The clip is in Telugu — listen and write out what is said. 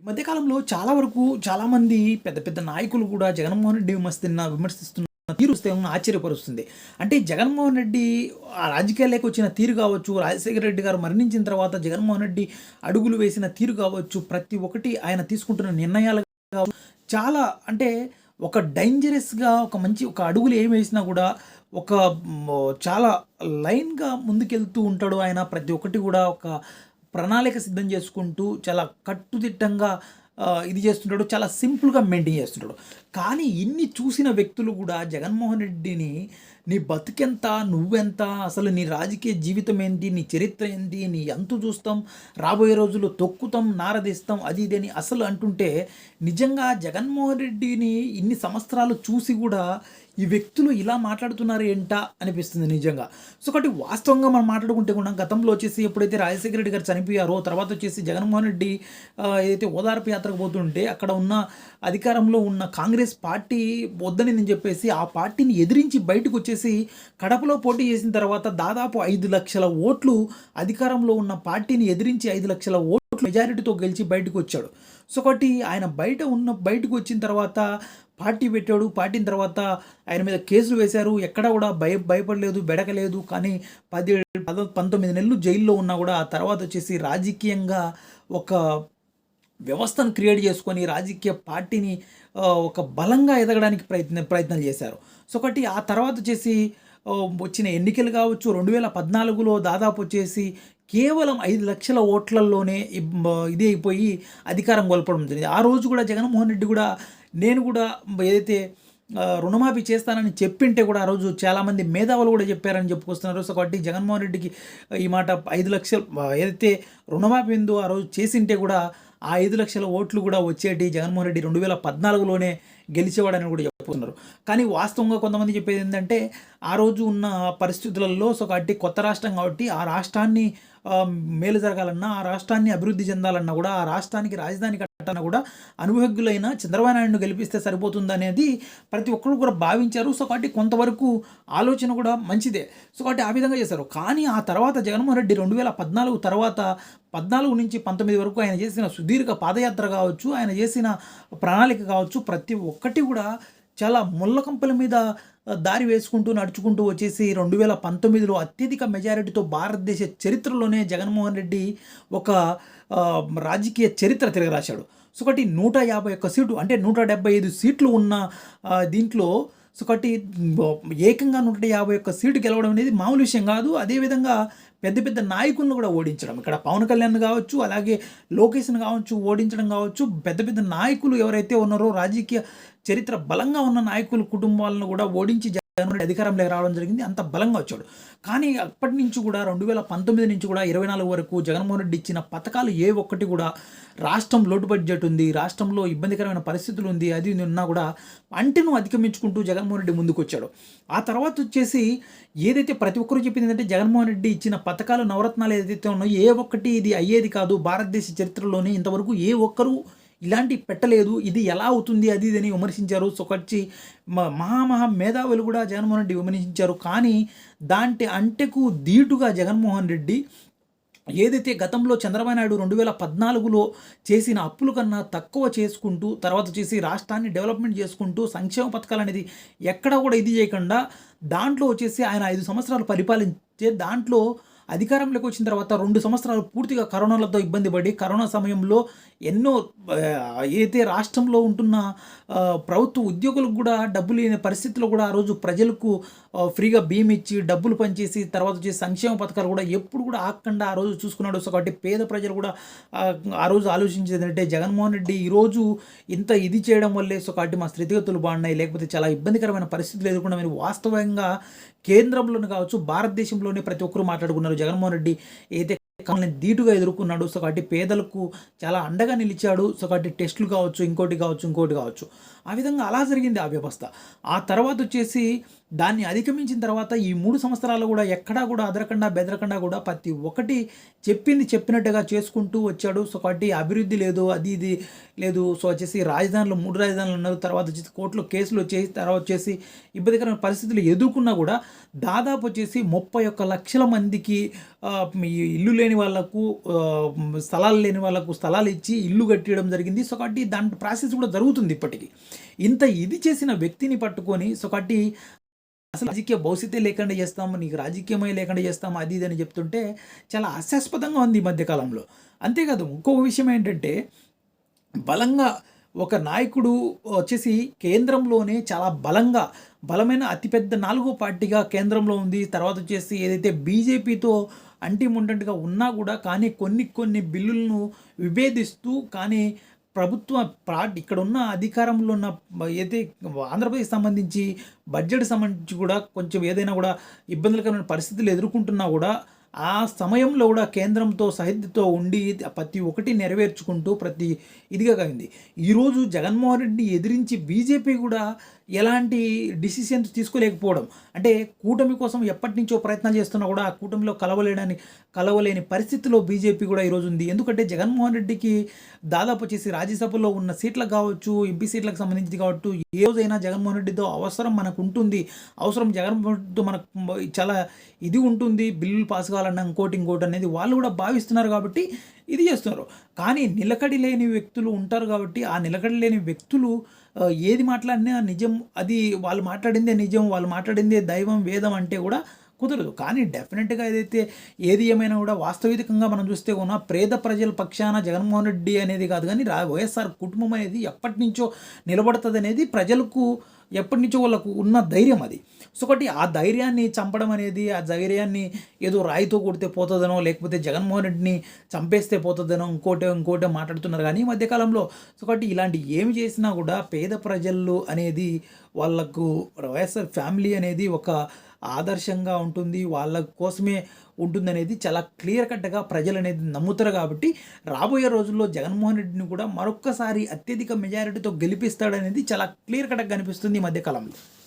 ఈ మధ్యకాలంలో చాలా వరకు చాలామంది పెద్ద పెద్ద నాయకులు కూడా జగన్మోహన్ రెడ్డి విమర్శిస్తున్న విమర్శిస్తున్న తీరు ఆశ్చర్యపరుస్తుంది. అంటే జగన్మోహన్ రెడ్డి ఆ రాజకీయాల్లోకి వచ్చిన తీరు కావచ్చు రాజశేఖర రెడ్డి గారు మరణించిన తర్వాత జగన్మోహన్ రెడ్డి అడుగులు వేసిన తీరు కావచ్చు ప్రతి ఒక్కటి ఆయన తీసుకుంటున్న నిర్ణయాలు కావచ్చు చాలా అంటే ఒక డేంజరస్గా ఒక మంచి ఒక అడుగులు ఏం వేసినా కూడా ఒక చాలా లైన్గా ముందుకెళ్తూ ఉంటాడు ఆయన. ప్రతి ఒక్కటి కూడా ఒక ప్రణాళిక సిద్ధం చేసుకుంటూ చాలా కట్టుదిట్టంగా ఇది చేస్తుంటాడు చాలా సింపుల్గా మెయింటైన్ చేస్తుంటాడు. కానీ ఇన్ని చూసిన వ్యక్తులు కూడా జగన్మోహన్ రెడ్డిని నీ బతుకెంత? నువ్వెంత? అసలు నీ రాజకీయ జీవితం ఏంటి? నీ చరిత్ర ఏంటి? నీ అంతు చూస్తాం? రాబోయే రోజుల్లో తొక్కుతాం నారదీస్తాం అది ఇది అని అసలు అంటుంటే నిజంగా జగన్మోహన్ రెడ్డిని ఇన్ని సంవత్సరాలు చూసి కూడా ఈ వ్యక్తులు ఇలా మాట్లాడుతున్నారు ఏంటా అనిపిస్తుంది నిజంగా. సో ఒకటి వాస్తవంగా మనం మాట్లాడుకుంటే కూడా గతంలో వచ్చేసి ఎప్పుడైతే రాజశేఖర రెడ్డి గారు చనిపోయారో తర్వాత వచ్చేసి జగన్మోహన్ రెడ్డి ఏదైతే ఓదార్పు యాత్రకు పోతుంటే అక్కడ ఉన్న అధికారంలో ఉన్న కాంగ్రెస్ పార్టీ వద్దని నేను చెప్పేసి ఆ పార్టీని ఎదిరించి బయటకు వచ్చేసి కడపలో పోటీ చేసిన తర్వాత దాదాపు ఐదు లక్షల ఓట్లు అధికారంలో ఉన్న పార్టీని ఎదిరించి ఐదు లక్షల ఓట్లు మెజారిటీతో గెలిచి బయటకు వచ్చాడు. సో ఒకటి ఆయన బయట ఉన్న బయటకు వచ్చిన తర్వాత పార్టీ పెట్టాడు. పార్టీన తర్వాత ఆయన మీద కేసులు వేశారు. ఎక్కడ కూడా భయ భయపడలేదు బెడకలేదు. కానీ పది పద పంతొమ్మిది నెలలు జైల్లో ఉన్నా కూడా ఆ తర్వాత వచ్చేసి రాజకీయంగా ఒక వ్యవస్థను క్రియేట్ చేసుకొని రాజకీయ పార్టీని ఒక బలంగా ఎదగడానికి ప్రయత్న ప్రయత్నాలు చేశారు. సో ఒకటి ఆ తర్వాత వచ్చేసి వచ్చిన ఎన్నికలు కావచ్చు రెండు వేల పద్నాలుగులో దాదాపు వచ్చేసి కేవలం ఐదు లక్షల ఓట్లల్లోనే ఇది అయిపోయి అధికారం కోల్పోవడం జరిగింది. ఆ రోజు కూడా జగన్మోహన్ రెడ్డి కూడా నేను కూడా ఏదైతే రుణమాఫీ చేస్తానని చెప్పింటే కూడా ఆ రోజు చాలామంది మేధావులు కూడా చెప్పారని చెప్పుకొస్తున్నారు. సో కాబట్టి జగన్మోహన్ రెడ్డికి ఈ మాట ఐదు లక్షలు ఏదైతే రుణమాఫీ ఉందో ఆ రోజు చేసింటే కూడా ఆ ఐదు లక్షల ఓట్లు కూడా వచ్చేటి జగన్మోహన్ రెడ్డి రెండు వేల పద్నాలుగులోనే గెలిచేవాడని కూడా ఉన్నారు కానీ వాస్తవంగా కొంతమంది చెప్పేది ఏంటంటే ఆ రోజు ఉన్న పరిస్థితులలో సో కాబట్టి కొత్త రాష్ట్రం కాబట్టి ఆ రాష్ట్రాన్ని మేలు జరగాలన్నా ఆ రాష్ట్రాన్ని అభివృద్ధి చెందాలన్నా కూడా ఆ రాష్ట్రానికి రాజధాని కట్టాలన్నా కూడా అనుభవజ్ఞులైన చంద్రబాబు నాయుడును గెలిపిస్తే సరిపోతుంది అనేది ప్రతి ఒక్కరు కూడా భావించారు. సో కాబట్టి కొంతవరకు ఆలోచన కూడా మంచిదే. సో కాబట్టి ఆ విధంగా చేశారు. కానీ ఆ తర్వాత జగన్మోహన్ రెడ్డి రెండు వేల పద్నాలుగు తర్వాత పద్నాలుగు నుంచి పంతొమ్మిది వరకు ఆయన చేసిన సుదీర్ఘ పాదయాత్ర కావచ్చు ఆయన చేసిన ప్రణాళిక కావచ్చు ప్రతి ఒక్కటి కూడా చాలా ముళ్ళ కంపల మీద దారి వేసుకుంటూ నడుచుకుంటూ వచ్చేసి రెండు వేల పంతొమ్మిదిలో అత్యధిక మెజారిటీతో భారతదేశ చరిత్రలోనే జగన్మోహన్ రెడ్డి ఒక రాజకీయ చరిత్ర తిరగరాశాడు. సో ఒకటి నూట యాభై ఒక్క సీటు అంటే నూట డెబ్బై ఐదు సీట్లు ఉన్న దీంట్లో సో ఒకటి ఏకంగా నూట యాభై ఒక్క సీటు గెలవడం అనేది మామూలు విషయం కాదు. అదేవిధంగా పెద్ద పెద్ద నాయకులను కూడా ఓడించడం. ఇక్కడ పవన్ కళ్యాణ్ కావచ్చు అలాగే లోకేష్ని కావచ్చు ఓడించడం కావచ్చు పెద్ద పెద్ద నాయకులు ఎవరైతే ఉన్నారో రాజకీయ చరిత్ర బలంగా ఉన్న నాయకుల కుటుంబాలను కూడా ఓడించి జగన్మోహన్ రెడ్డి అధికారంలోకి రావడం జరిగింది. అంత బలంగా వచ్చాడు. కానీ అప్పటి నుంచి కూడా రెండు వేల పంతొమ్మిది నుంచి కూడా ఇరవై నాలుగు వరకు జగన్మోహన్ రెడ్డి ఇచ్చిన పథకాలు ఏ ఒక్కటి కూడా రాష్ట్రం లోటు బడ్జెట్ ఉంది రాష్ట్రంలో ఇబ్బందికరమైన పరిస్థితులు ఉంది అది ఇది ఉన్నా కూడా అంటెను అధిగమించుకుంటూ జగన్మోహన్ రెడ్డి ముందుకు వచ్చాడు. ఆ తర్వాత వచ్చేసి ఏదైతే ప్రతి ఒక్కరూ చెప్పింది ఏంటంటే జగన్మోహన్ రెడ్డి ఇచ్చిన పథకాలు నవరత్నాలు ఏదైతే ఉన్నాయో ఏ ఒక్కటి ఇది అయ్యేది కాదు. భారతదేశ చరిత్రలోనే ఇంతవరకు ఏ ఒక్కరూ ఇలాంటి పెట్టలేదు ఇది ఎలా అవుతుంది అది ఇది అని విమర్శించారు. సొకొచ్చి మ- మహా మహా మేధావులు కూడా జగన్మోహన్ రెడ్డి విమర్శించారు. కానీ దాంటి అంటెకు ధీటుగా జగన్మోహన్ రెడ్డి ఏదైతే గతంలో చంద్రబాబు నాయుడు రెండు వేల పద్నాలుగులో చేసిన అప్పుల కన్నా తక్కువ చేసుకుంటూ తర్వాత చేసి రాష్ట్రాన్ని డెవలప్మెంట్ చేసుకుంటూ సంక్షేమ పథకాలు అనేది ఎక్కడ కూడా ఇది చేయకుండా దాంట్లో వచ్చేసి ఆయన ఐదు సంవత్సరాలు పరిపాలించే దాంట్లో అధికారంలోకి వచ్చిన తర్వాత రెండు సంవత్సరాలు పూర్తిగా కరోనాలతో ఇబ్బంది పడి కరోనా సమయంలో ఎన్నో ఏదైతే రాష్ట్రంలో ఉంటున్న ప్రభుత్వ ఉద్యోగులకు కూడా డబ్బు లేని పరిస్థితిలో కూడా ఆ రోజు ప్రజలకు ఫ్రీగా బియ్యం ఇచ్చి డబ్బులు పనిచేసి తర్వాత వచ్చి సంక్షేమ పథకాలు కూడా ఎప్పుడు కూడా ఆకుండా ఆ రోజు చూసుకున్నాడు. సో కాబట్టి పేద ప్రజలు కూడా ఆ, రోజు ఆలోచించేది ఏంటంటే జగన్మోహన్ రెడ్డి ఈరోజు ఇంత ఇది చేయడం వల్లే సో కాబట్టి మా స్థితిగతులు బాగున్నాయి. లేకపోతే చాలా ఇబ్బందికరమైన పరిస్థితులు ఎదుర్కొన్నామని వాస్తవంగా కేంద్రంలోనే కావచ్చు భారతదేశంలోనే ప్రతి ఒక్కరు మాట్లాడుకున్నారు. జగన్మోహన్ రెడ్డి అయితే కావాలని ధీటుగా ఎదుర్కొన్నాడు సో కాబట్టి పేదలకు చాలా అండగా నిలిచాడు. సో కాబట్టి టెస్టులు కావచ్చు ఇంకోటి కావచ్చు ఇంకోటి కావచ్చు. ఆ విధంగా అలా జరిగింది ఆ వ్యవస్థ. ఆ తర్వాత వచ్చేసి దాన్ని అధిగమించిన తర్వాత ఈ మూడు సంవత్సరాలు కూడా ఎక్కడా కూడా అదరకుండా బెదరకుండా కూడా ప్రతి ఒక్కటి చెప్పింది చెప్పినట్టుగా చేసుకుంటూ వచ్చాడు. సో కాబట్టి అభివృద్ధి లేదు అది ఇది లేదు. సో వచ్చేసి రాజధానులు మూడు రాజధానులు ఉన్నారు. తర్వాత వచ్చేసి కోర్టులో కేసులు వచ్చేసి తర్వాత వచ్చేసి ఇబ్బందికరమైన పరిస్థితులు ఎదుర్కొన్నా కూడా దాదాపు వచ్చేసి ముప్పై ఒక్క లక్షల మందికి ఈ ఇల్లు లేని వాళ్ళకు స్థలాలు లేని వాళ్ళకు స్థలాలు ఇచ్చి ఇల్లు కట్టడం జరిగింది. సో కాబట్టి దాని ప్రాసెస్ కూడా జరుగుతుంది ఇప్పటికీ. ఇంత ఇది చేసిన వ్యక్తిని పట్టుకొని సో కట్టి అసలు రాజకీయ భవిష్యత్తే లేకుండా చేస్తాము నీకు రాజకీయమే లేకుండా చేస్తాము అది ఇది అని చెప్తుంటే చాలా హాస్యాస్పదంగా ఉంది ఈ మధ్యకాలంలో అంతేకాదు ఇంకొక విషయం ఏంటంటే బలంగా ఒక నాయకుడు వచ్చేసి కేంద్రంలోనే చాలా బలంగా బలమైన అతిపెద్ద నాలుగో పార్టీగా కేంద్రంలో ఉంది. తర్వాత వచ్చేసి ఏదైతే బీజేపీతో అంటిముంటంటుగా ఉన్నా కూడా కానీ కొన్ని కొన్ని బిల్లులను విభేదిస్తూ కానీ ప్రభుత్వ ప్రా ఇక్కడ ఉన్న అధికారంలో ఉన్న ఏదైతే ఆంధ్రప్రదేశ్ సంబంధించి బడ్జెట్ సంబంధించి కూడా కొంచెం ఏదైనా కూడా ఇబ్బందులకరమైన పరిస్థితులు ఎదుర్కొంటున్నా కూడా ఆ సమయంలో కూడా కేంద్రంతో సహిద్యతో ఉండి ప్రతి ఒక్కటి నెరవేర్చుకుంటూ ప్రతి ఇదిగా కలిగింది ఈరోజు జగన్మోహన్ రెడ్డి ఎదిరించి బీజేపీ కూడా ఎలాంటి డిసిషన్స్ తీసుకోలేకపోవడం. అంటే కూటమి కోసం ఎప్పటి నుంచో ప్రయత్నాలు చేస్తున్నా కూడా ఆ కూటమిలో కలవలేడని కలవలేని పరిస్థితిలో బీజేపీ కూడా ఈరోజు ఉంది. ఎందుకంటే జగన్మోహన్ రెడ్డికి దాదాపు వచ్చేసి రాజ్యసభలో ఉన్న సీట్లకు కావచ్చు ఎంపీ సీట్లకు సంబంధించి కావచ్చు ఏ రోజైనా జగన్మోహన్ రెడ్డితో అవసరం మనకు ఉంటుంది అవసరం జగన్మోహన్ రెడ్డితో మనకు చాలా ఇది ఉంటుంది. బిల్లులు పాస్ కావాలన్నా ఇంకోటి ఇంకోటి అనేది వాళ్ళు కూడా భావిస్తున్నారు కాబట్టి ఇది చేస్తున్నారు. కానీ నిలకడి లేని వ్యక్తులు ఉంటారు కాబట్టి ఆ నిలకడి లేని వ్యక్తులు ఏది మాట్లాడినా నిజం అది వాళ్ళు మాట్లాడిందే నిజం వాళ్ళు మాట్లాడిందే దైవం వేదం అంటే కూడా కుదరదు. కానీ డెఫినెట్గా ఏదైతే ఏది ఏమైనా కూడా వాస్తవికంగా మనం చూస్తే ఉన్న పేద ప్రజల పక్షాన జగన్మోహన్ రెడ్డి అనేది కాదు కానీ రా వైఎస్ఆర్ కుటుంబం అనేది ఎప్పటి నుంచో నిలబడుతుంది అనేది ప్రజలకు ఎప్పటి నుంచో వాళ్ళకు ఉన్న ధైర్యం అది. సో ఒకటి ఆ ధైర్యాన్ని చంపడం అనేది ఆ ధైర్యాన్ని ఏదో రాయితో కొడితే పోతుందనో లేకపోతే జగన్మోహన్ రెడ్డిని చంపేస్తే పోతుందనో ఇంకోటి ఇంకోటి మాట్లాడుతున్నారు. కానీ ఈ మధ్యకాలంలో సో ఒకటి ఇలాంటి ఏమి చేసినా కూడా పేద ప్రజలు అనేది వాళ్ళకు వైఎస్ఆర్ ఫ్యామిలీ అనేది ఒక ఆదర్శంగా ఉంటుంది వాళ్ళ కోసమే ఉంటుందనేది చాలా క్లియర్ కట్గా ప్రజలు అనేది నమ్ముతారు కాబట్టి రాబోయే రోజుల్లో జగన్మోహన్ రెడ్డిని కూడా మరొక్కసారి అత్యధిక మెజారిటీతో గెలిపిస్తాడనేది చాలా క్లియర్ కట్గా కనిపిస్తుంది ఈ మధ్యకాలంలో.